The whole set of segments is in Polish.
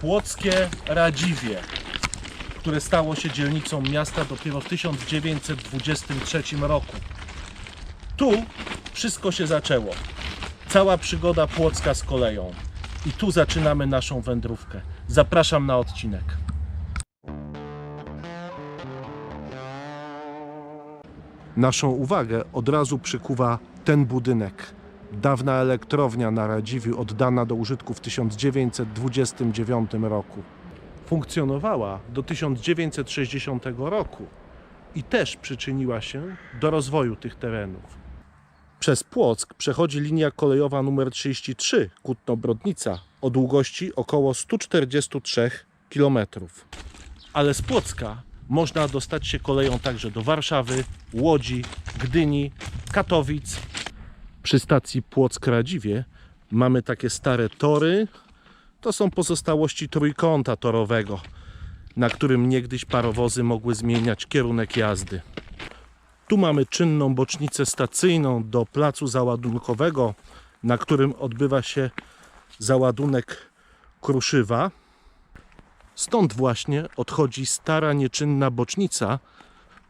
Płockie Radziwie, które stało się dzielnicą miasta dopiero w 1923 roku. Tu wszystko się zaczęło. Cała przygoda płocka z koleją. I tu zaczynamy naszą wędrówkę. Zapraszam na odcinek. Naszą uwagę od razu przykuwa ten budynek. Dawna elektrownia na Radziwiu oddana do użytku w 1929 roku. Funkcjonowała do 1960 roku i też przyczyniła się do rozwoju tych terenów. Przez Płock przechodzi linia kolejowa nr 33 Kutno-Brodnica o długości około 143 km. Ale z Płocka można dostać się koleją także do Warszawy, Łodzi, Gdyni, Katowic. Przy stacji Płock-Radziwie mamy takie stare tory. To są pozostałości trójkąta torowego, na którym niegdyś parowozy mogły zmieniać kierunek jazdy. Tu mamy czynną bocznicę stacyjną do placu załadunkowego, na którym odbywa się załadunek kruszywa. Stąd właśnie odchodzi stara nieczynna bocznica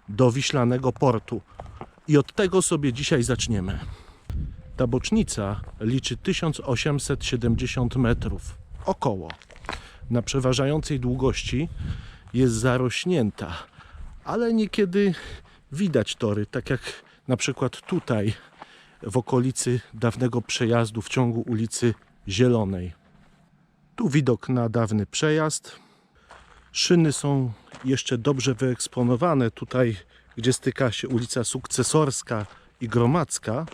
do Wiślanego Portu. I od tego sobie dzisiaj zaczniemy. Ta bocznica liczy 1870 metrów, około. Na przeważającej długości jest zarośnięta, ale niekiedy widać tory, tak jak na przykład tutaj w okolicy dawnego przejazdu w ciągu ulicy Zielonej. Tu widok na dawny przejazd. Szyny są jeszcze dobrze wyeksponowane tutaj, gdzie styka się ulica Sukcesorska i Gromadzka,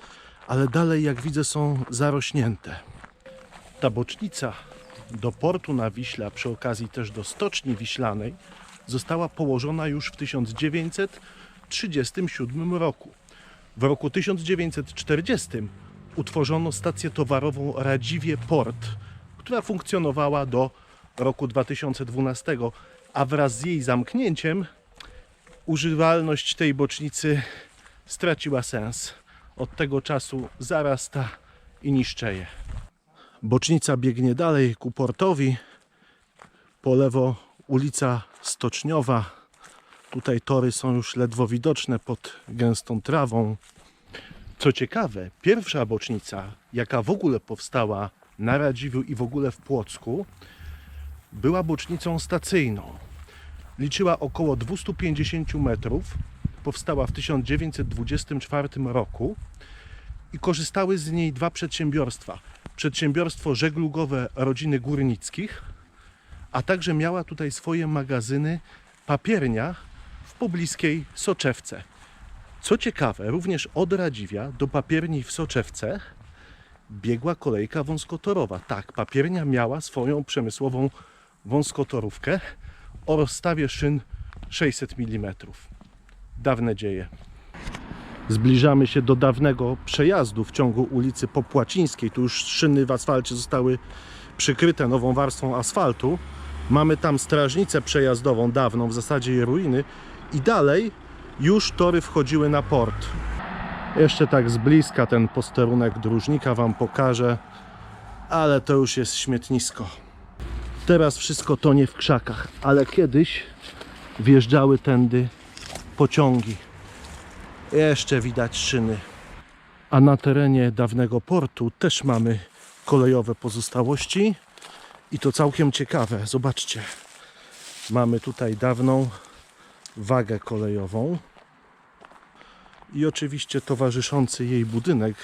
ale dalej jak widzę są zarośnięte. Ta bocznica do portu na Wiśle, a przy okazji też do Stoczni Wiślanej została położona już w 1937 roku. W roku 1940 utworzono stację towarową Radziwie Port, która funkcjonowała do roku 2012, a wraz z jej zamknięciem używalność tej bocznicy straciła sens. Od tego czasu zarasta i niszczeje. Bocznica biegnie dalej ku portowi. Po lewo ulica Stoczniowa. Tutaj tory są już ledwo widoczne pod gęstą trawą. Co ciekawe, pierwsza bocznica, jaka w ogóle powstała na Radziwiu i w ogóle w Płocku, była bocznicą stacyjną. Liczyła około 250 metrów. Powstała w 1924 roku i korzystały z niej dwa przedsiębiorstwa. Przedsiębiorstwo żeglugowe rodziny Górnickich, a także miała tutaj swoje magazyny papiernia w pobliskiej Soczewce. Co ciekawe, również od Radziwia do papierni w Soczewce biegła kolejka wąskotorowa. Tak, papiernia miała swoją przemysłową wąskotorówkę o rozstawie szyn 600 mm. Dawne dzieje. Zbliżamy się do dawnego przejazdu w ciągu ulicy Popłacińskiej. Tu już szyny w asfalcie zostały przykryte nową warstwą asfaltu. Mamy tam strażnicę przejazdową dawną, w zasadzie jej ruiny. I dalej już tory wchodziły na port. Jeszcze tak z bliska ten posterunek dróżnika Wam pokażę, ale to już jest śmietnisko. Teraz wszystko tonie w krzakach, ale kiedyś wjeżdżały tędy pociągi. Jeszcze widać szyny. A na terenie dawnego portu też mamy kolejowe pozostałości. I to całkiem ciekawe. Zobaczcie. Mamy tutaj dawną wagę kolejową. I oczywiście towarzyszący jej budynek.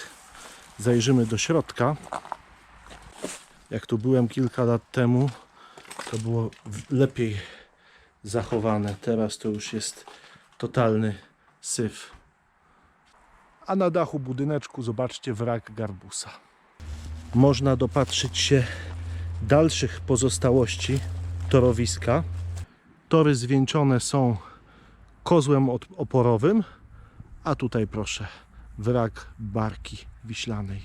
Zajrzymy do środka. Jak tu byłem kilka lat temu, to było lepiej zachowane. Teraz to już jest totalny syf. A na dachu budyneczku zobaczcie wrak garbusa. Można dopatrzyć się dalszych pozostałości torowiska. Tory zwieńczone są kozłem oporowym, a tutaj proszę, wrak barki wiślanej.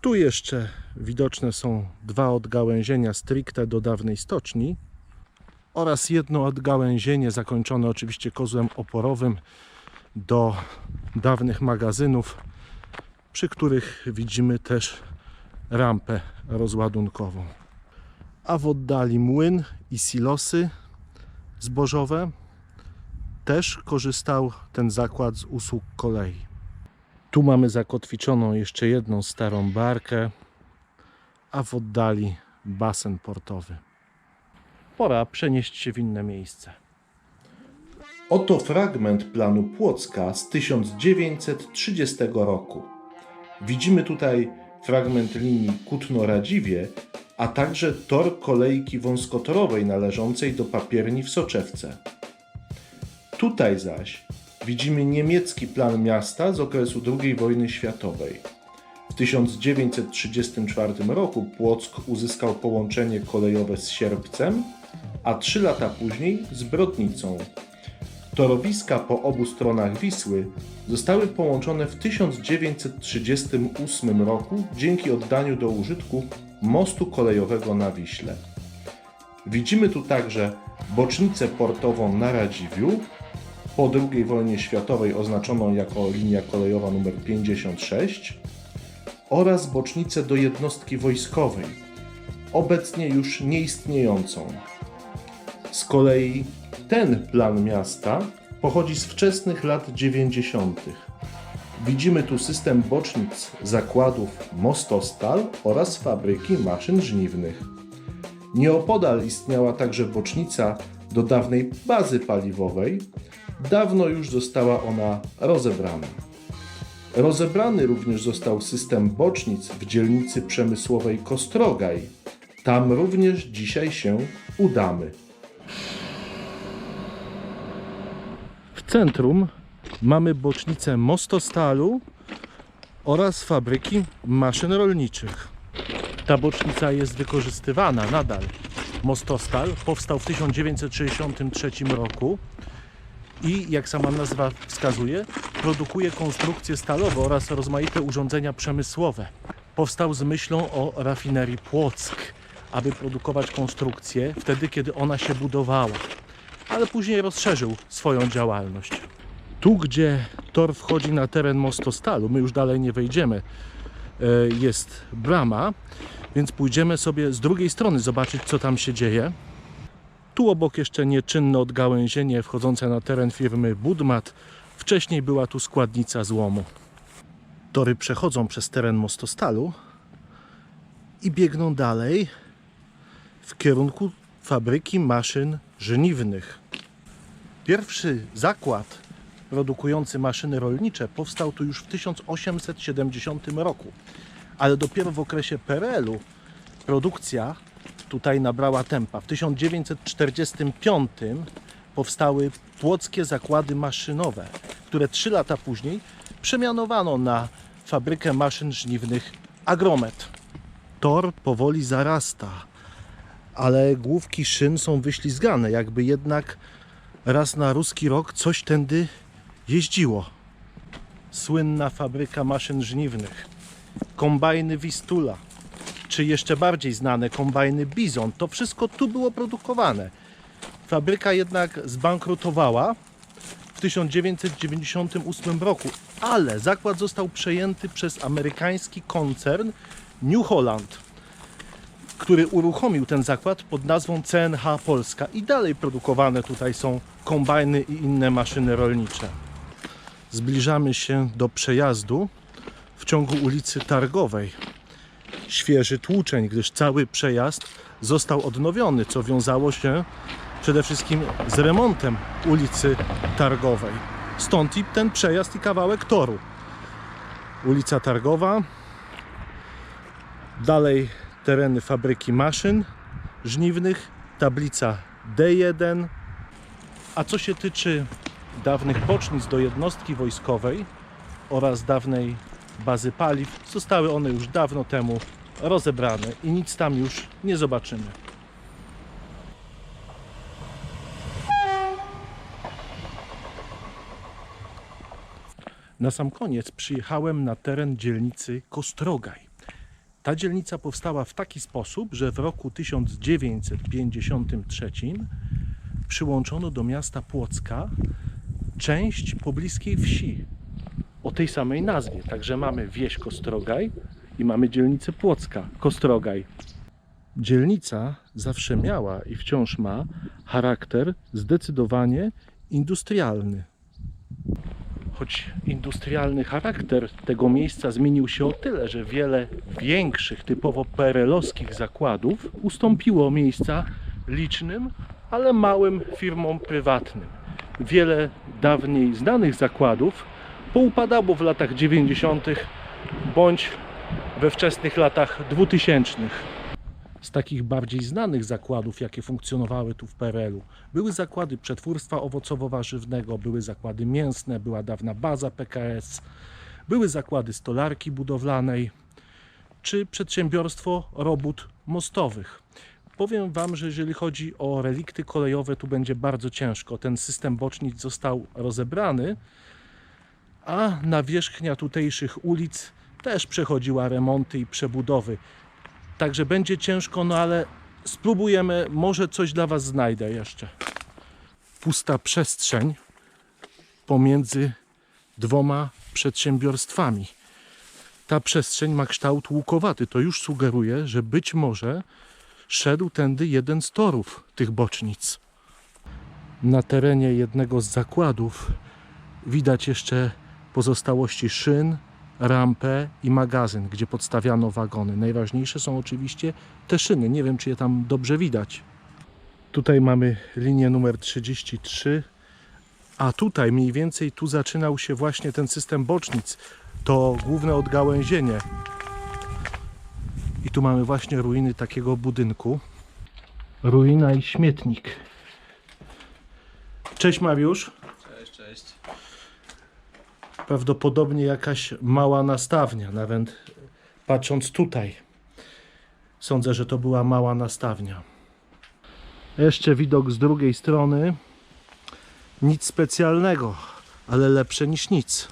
Tu jeszcze widoczne są dwa odgałęzienia stricte do dawnej stoczni oraz jedno odgałęzienie zakończone oczywiście kozłem oporowym do dawnych magazynów, przy których widzimy też rampę rozładunkową. a w oddali młyn i silosy zbożowe. Też korzystał ten zakład z usług kolei. Tu mamy zakotwiczoną jeszcze jedną starą barkę, a w oddali basen portowy. Pora przenieść się w inne miejsce. Oto fragment planu Płocka z 1930 roku. Widzimy tutaj fragment linii Kutno-Radziwie, a także tor kolejki wąskotorowej należącej do papierni w Soczewce. Tutaj zaś widzimy niemiecki plan miasta z okresu II wojny światowej. W 1934 roku Płock uzyskał połączenie kolejowe z Sierpcem, a trzy lata później z Brodnicą. Torowiska po obu stronach Wisły zostały połączone w 1938 roku dzięki oddaniu do użytku mostu kolejowego na Wiśle. Widzimy tu także bocznicę portową na Radziwiu, po II wojnie światowej oznaczoną jako linia kolejowa nr 56 oraz bocznicę do jednostki wojskowej, obecnie już nieistniejącą. Z kolei ten plan miasta pochodzi z wczesnych lat 90. Widzimy tu system bocznic zakładów Mostostal oraz fabryki maszyn żniwnych. Nieopodal istniała także bocznica do dawnej bazy paliwowej. Dawno już została ona rozebrana. Rozebrany również został system bocznic w dzielnicy przemysłowej Kostrogaj. Tam również dzisiaj się udamy. W centrum mamy bocznicę Mostostalu oraz fabryki maszyn rolniczych. Ta bocznica jest wykorzystywana nadal. Mostostal powstał w 1963 roku i, jak sama nazwa wskazuje, produkuje konstrukcje stalowe oraz rozmaite urządzenia przemysłowe. Powstał z myślą o rafinerii Płock, aby produkować konstrukcje wtedy, kiedy ona się budowała, ale później rozszerzył swoją działalność. Tu, gdzie tor wchodzi na teren Mostostalu, my już dalej nie wejdziemy, e, jest brama, więc pójdziemy sobie z drugiej strony zobaczyć, co tam się dzieje. Tu obok jeszcze nieczynne odgałęzienie wchodzące na teren firmy Budmat. Wcześniej była tu składnica złomu. Tory przechodzą przez teren Mostostalu i biegną dalej w kierunku fabryki maszyn żniwnych. Pierwszy zakład produkujący maszyny rolnicze powstał tu już w 1870 roku, ale dopiero w okresie PRL-u produkcja tutaj nabrała tempa. W 1945 powstały płockie zakłady maszynowe, które trzy lata później przemianowano na fabrykę maszyn żniwnych Agromet. Tor powoli zarasta, ale główki szyn są wyślizgane, jakby jednak raz na ruski rok coś tędy jeździło. Słynna fabryka maszyn żniwnych, kombajny Wistula, czy jeszcze bardziej znane kombajny Bizon. To wszystko tu było produkowane. Fabryka jednak zbankrutowała w 1998 roku, ale zakład został przejęty przez amerykański koncern New Holland, który uruchomił ten zakład pod nazwą CNH Polska i dalej produkowane tutaj są kombajny i inne maszyny rolnicze. Zbliżamy się do przejazdu w ciągu ulicy Targowej świeży tłuczeń, gdyż cały przejazd został odnowiony, co wiązało się przede wszystkim z remontem ulicy Targowej. Stąd i ten przejazd i kawałek toru. Ulica Targowa, dalej tereny fabryki maszyn żniwnych, tablica D1. A co się tyczy dawnych bocznic do jednostki wojskowej oraz dawnej bazy paliw, zostały one już dawno temu rozebrane i nic tam już nie zobaczymy. Na sam koniec przyjechałem na teren dzielnicy Kostrogaj. Ta dzielnica powstała w taki sposób, że w roku 1953 przyłączono do miasta Płocka część pobliskiej wsi o tej samej nazwie. Także mamy wieś Kostrogaj i mamy dzielnicę Płocka, Kostrogaj. Dzielnica zawsze miała i wciąż ma charakter zdecydowanie industrialny. Choć industrialny charakter tego miejsca zmienił się o tyle, że wiele większych, typowo perelowskich zakładów ustąpiło miejsca licznym, ale małym firmom prywatnym. Wiele dawniej znanych zakładów poupadało w latach 90. bądź we wczesnych latach 2000 z takich bardziej znanych zakładów, jakie funkcjonowały tu w PRL-u. Były zakłady przetwórstwa owocowo-warzywnego, były zakłady mięsne, była dawna baza PKS, były zakłady stolarki budowlanej, czy przedsiębiorstwo robót mostowych. Powiem Wam, że jeżeli chodzi o relikty kolejowe, tu będzie bardzo ciężko. Ten system bocznic został rozebrany, a nawierzchnia tutejszych ulic też przechodziła remonty i przebudowy. Także będzie ciężko, no ale spróbujemy, może coś dla Was znajdę jeszcze. Pusta przestrzeń pomiędzy dwoma przedsiębiorstwami. Ta przestrzeń ma kształt łukowaty. To już sugeruje, że być może szedł tędy jeden z torów tych bocznic. Na terenie jednego z zakładów widać jeszcze pozostałości szyn, rampę i magazyn, gdzie podstawiano wagony. Najważniejsze są oczywiście te szyny. Nie wiem, czy je tam dobrze widać. Tutaj mamy linię numer 33, a tutaj mniej więcej tu zaczynał się właśnie ten system bocznic. To główne odgałęzienie. I tu mamy właśnie ruiny takiego budynku. Ruina i śmietnik. Cześć Mariusz. Prawdopodobnie jakaś mała nastawnia, nawet patrząc tutaj. Sądzę, że to była mała nastawnia. Jeszcze widok z drugiej strony. Nic specjalnego, ale lepsze niż nic.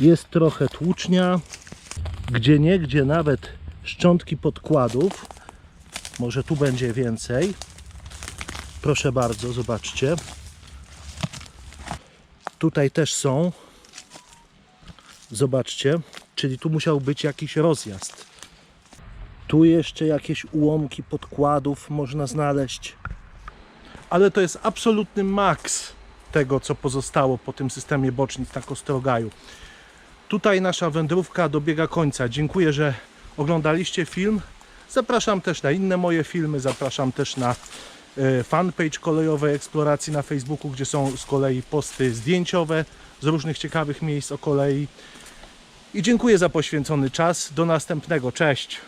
Jest trochę tłucznia, gdzie nie, gdzie nawet szczątki podkładów. Może tu będzie więcej. Proszę bardzo, zobaczcie. Tutaj też są. Zobaczcie, czyli tu musiał być jakiś rozjazd. Tu jeszcze jakieś ułomki podkładów można znaleźć. Ale to jest absolutny maks tego, co pozostało po tym systemie bocznic na Kostrogaju. Tutaj nasza wędrówka dobiega końca. Dziękuję, że oglądaliście film. Zapraszam też na inne moje filmy, zapraszam też na e, fanpage kolejowej eksploracji na Facebooku, gdzie są z kolei posty zdjęciowe z różnych ciekawych miejsc o kolei. I dziękuję za poświęcony czas. Do następnego. Cześć.